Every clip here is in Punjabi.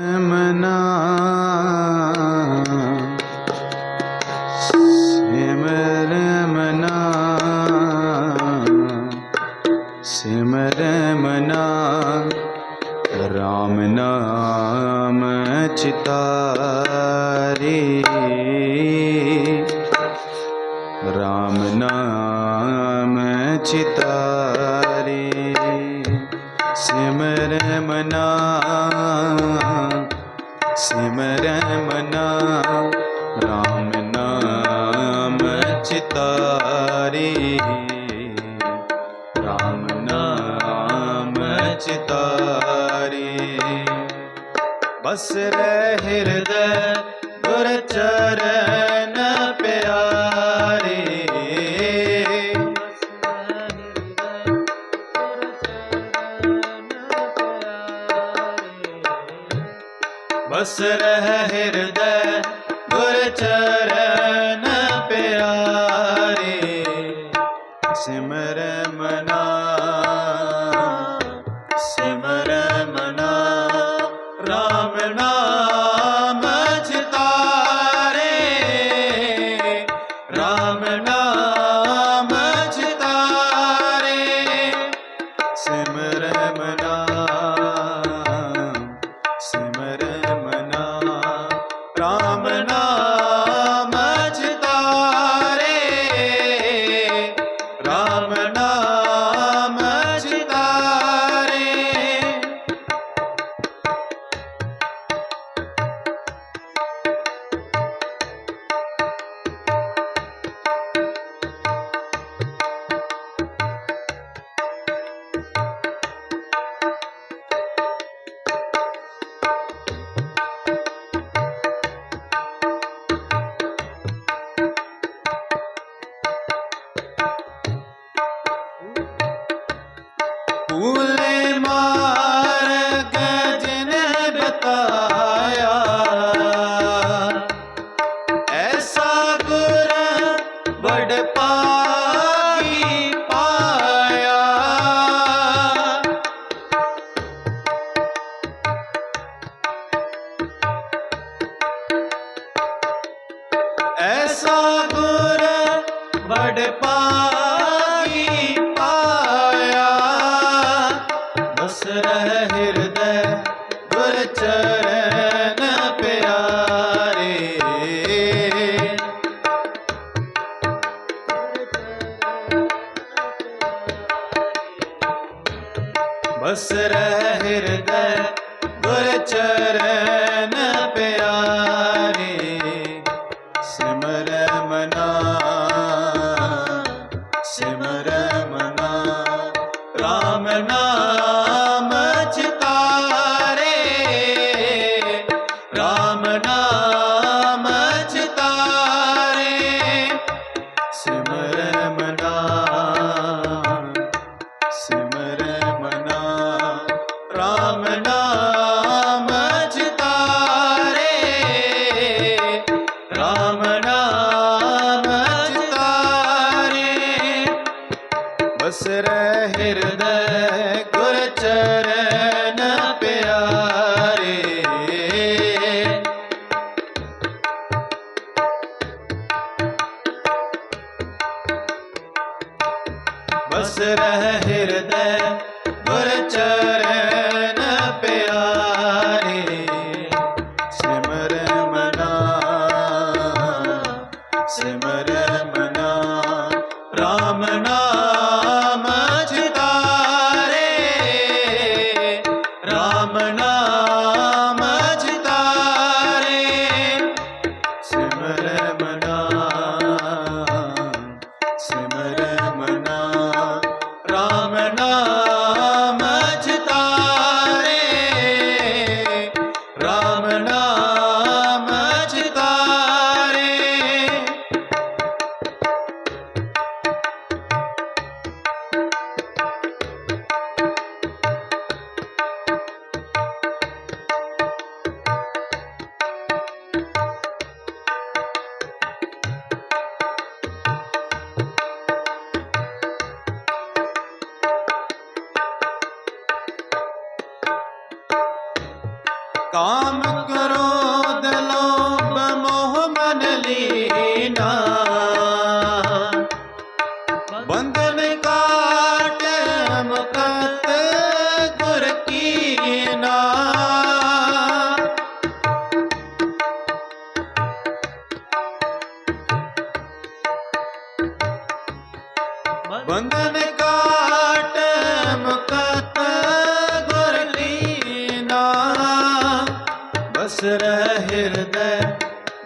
ਮਨਾ ਸਿਮਰ ਮਨਾ ਸਿਮਰ ਮਨਾ ਰਾਮ ਨਾਮ ਚਿਤਾਰੇ ਰਾਮ ਨਾਮ ਚਿਤਾਰੇ ਸਿਮਰ ਮਨਾ ਸਿਮਰ ਮਨਾ, ਰਾਮ ਨਾਮ ਚਿਤਾਰੇ, ਰਾਮ ਨਾਮ ਚਿਤਾਰੇ। ਬਸ ਰਹਿ ਹਿਰਦੈ ਗੁਰ ਚਰਨ ਬਸ ਰਹਿ ਹਿਰਦੈ ਬਸ ਰਹਿ ਹਿਰਦੈ ਗੁਰ ਚਰਨ ਪਿਆਰੇ। ਸਿਮਰ ਸਿਮਰ ਮਨਾ ਰਾਮ ਨਾਮ கா ਵਿਸਰੈ ਹਿਰਦੈ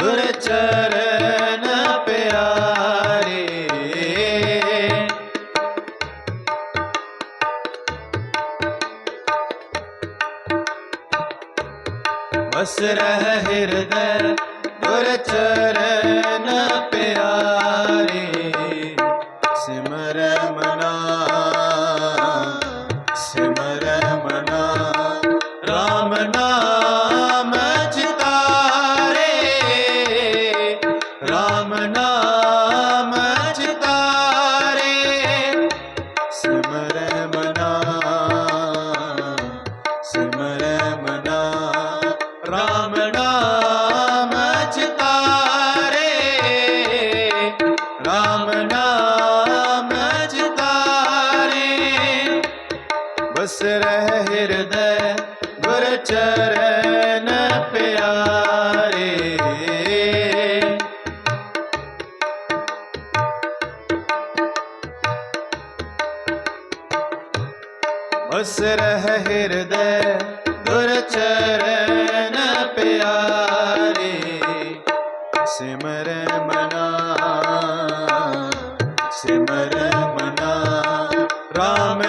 ਗੁਰ ਚਰਨ ਪਿਆਰੇ। ਵਸਰੈ ਖੁਸ ਰਹਿ ਹਿਰਦੈ ਗੁਰ ਚਰਨ ਪਿਆਰੇ ਸਿਮਰ ਮਨਾ ਸਿਮਰ ਮਨਾ ਰਾਮ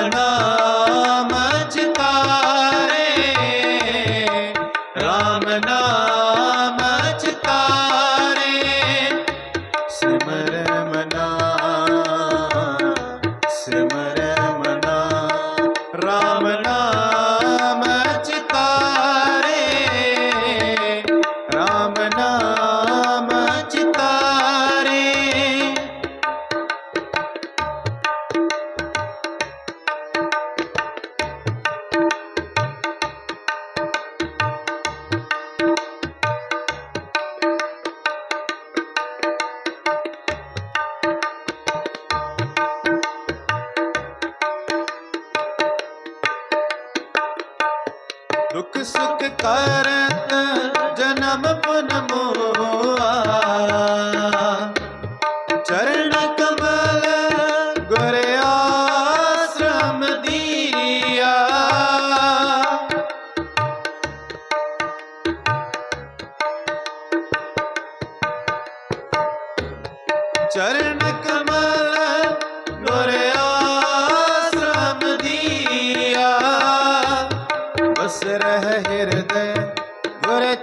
ਦੁੱਖ ਸੁੱਖ ਕਰ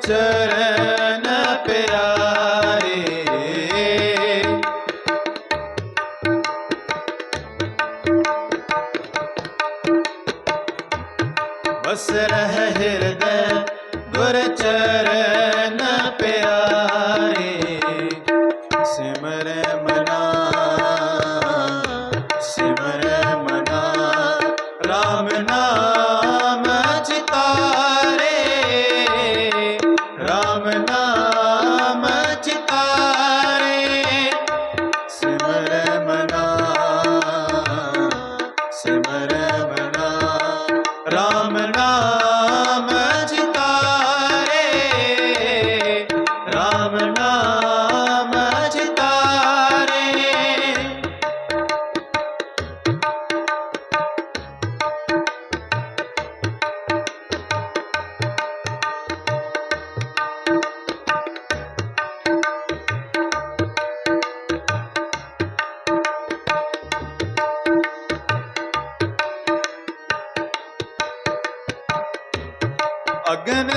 ਚਰਨ ਪਿਆ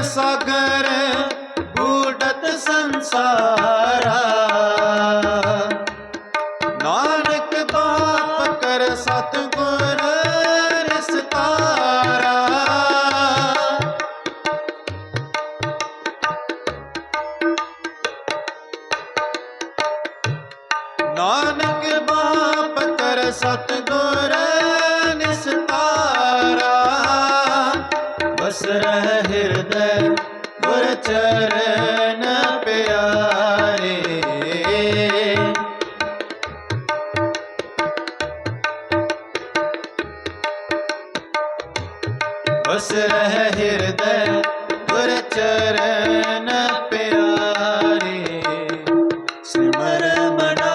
ਸਾਗਰ ਗੂੜਤ ਸੰਸਾਰ। ਹਿਰਦੈ ਗੁਰ ਚਰਨ ਪਿਆਰੇ। ਵਸ ਰਹਿ ਹਿਰਦੈ ਗੁਰ ਚਰਨ ਪਿਆਰੇ। ਸਿਮਰ ਮਨਾ